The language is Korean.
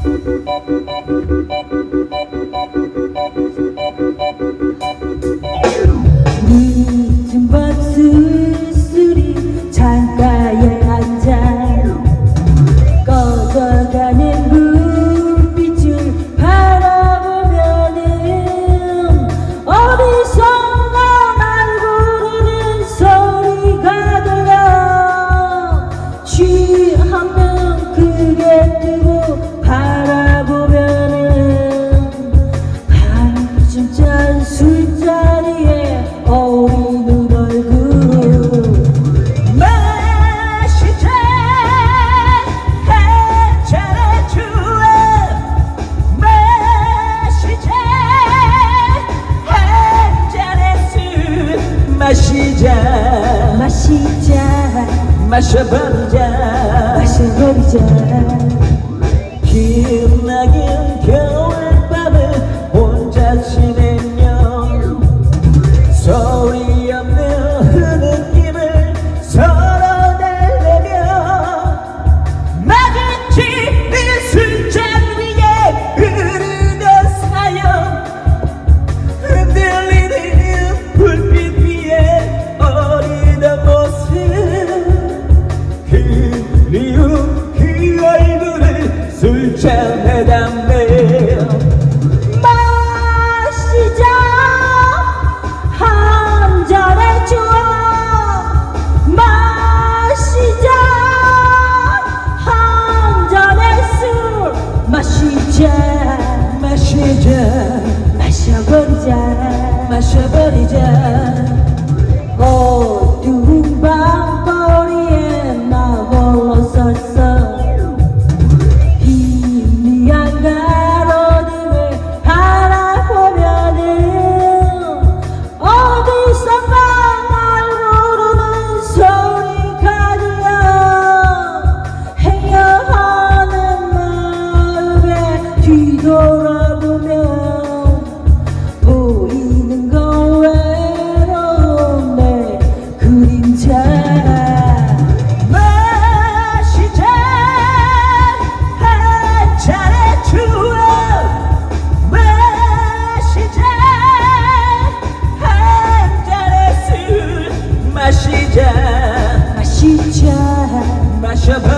Thank you. 마시자. 마시자. 마셔버리자. 마셔버리자. 기나긴 겨울밤을 혼자 지내며 소리 gece meşece 마시자. 마시자. 마셔봐.